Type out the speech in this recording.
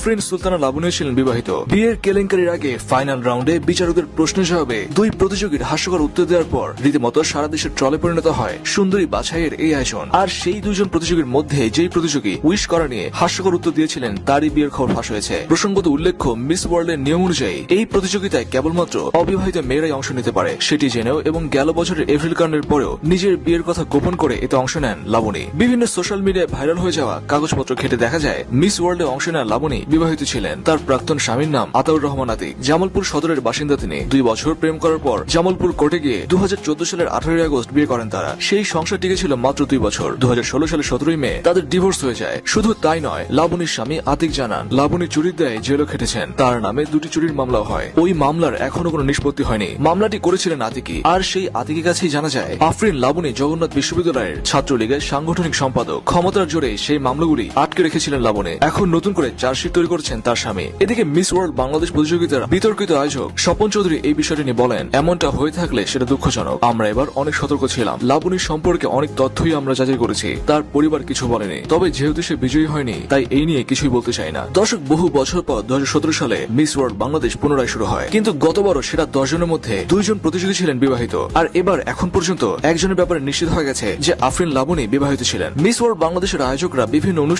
আফরিন সুলতানা লাবণীও ছিলেন বিবাহিত। বিয়ের কেলেঙ্কারির আগে ফাইনাল রাউন্ডে বিচারকদের প্রশ্ন জবাবে দুই প্রতিযোগীর হাস্যকর উত্তর দেওয়ার পর রীতিমতো সারা দেশের ট্রলে পরিণত হয় সুন্দরী বাছাইয়ের এই আয়োজন। আর সেই দুজন প্রতিযোগীর মধ্যে যেই প্রতিযোগী উইশ করা নিয়ে হাস্যকর উত্তর দিয়েছিলেন, তারই বিয়ের খবর ফাঁস হয়েছে। প্রসঙ্গত উল্লেখ্য, মিস ওয়ার্ল্ডের নিয়ম অনুযায়ী এই প্রতিযোগিতায় কেবলমাত্র অবিবাহিত মেয়েরাই অংশ নিতে পারে। সেটি জেনেও এবং গেল বছরের এপ্রিল কাণ্ডের পরেও নিজের বিয়ের কথা গোপন করে এতে অংশ নেন লাবণী। বিভিন্ন সোশ্যাল মিডিয়ায় ভাইরাল হয়ে যাওয়া কাগজপত্র ঘেটে দেখা যায়, মিস ওয়ার্ল্ডে অংশ নেওয়া লাবণী বিবাহিত ছিলেন। তার প্রাক্তন স্বামীর নাম আতাউর রহমান আতিক। জামালপুর সদরের বাসিন্দা তিনি। দুই বছর প্রেম করার পর জামালপুর কোর্টে গিয়ে দু সালের আঠারোই আগস্ট বিয়ে করেন তারা। সেই সংসার টিকেছিল মাত্র দুই বছর। দু সালের সতেরোই মে তাদের ডিভোর্স হয়ে যায়। শুধু তাই নয়, লাবণীর স্বামী আতিক জানান, লাবণী চুরির দেয় জেলও খেটেছেন। তার নামে দুটি চুরির মামলা হয়। ওই মামলার এখনও কোনো নিষ্পত্তি হয়নি। মামলাটি করেছিলেন আতিকি আর সেই আতিকের কাছেই জানা যায়, আফরিন লাবণী জগন্নাথ বিশ্ববিদ্যালয়ের ছাত্রলীগের সাংগঠনিক সম্পাদক। ক্ষমতার জোরে সেই মামলাগুলি আটকে রেখেছিলেন লাবণী। এখন নতুন করে চার্জশিট তৈরি করেছেন তার স্বামী। এদিকে মিস ওয়ার্ল্ড বাংলাদেশ প্রতিযোগিতার বিতর্কিত আয়োজক স্বপন চৌধুরী এই বিষয়টি নিয়ে বলেন, এমনটা হয়ে থাকলে সেটা দুঃখজনক। আমরা এবার অনেক সতর্ক ছিলাম। লাবণীর সম্পর্কে অনেক তথ্যই আমরা যাচাই করেছি। তার পরিবার কিছু বলেনি। তবে যেহেতু সে বিজয়ী হয়নি, তাই এই নিয়ে কিছুই বলতে চাই না। দর্শক, বহু বছর পর দু হাজার সতেরো সালে মিস ওয়ার্ল্ড বাংলাদেশ পুনরায় শুরু হয়। কিন্তু গতবারও সেটা দশ জনের মধ্যে দুইজন প্রতিযোগী ছিলেন বিবাহিত। আর এবার এখন পর্যন্ত একজনের ব্যাপারে নিশ্চিত হয়ে গেছে যে আফরিন লাবণী বিবাহিত ছিলেন। মিস ওয়ার্ল্ড বাংলাদেশের আয়োজকরা বিভিন্ন অনুষ্ঠান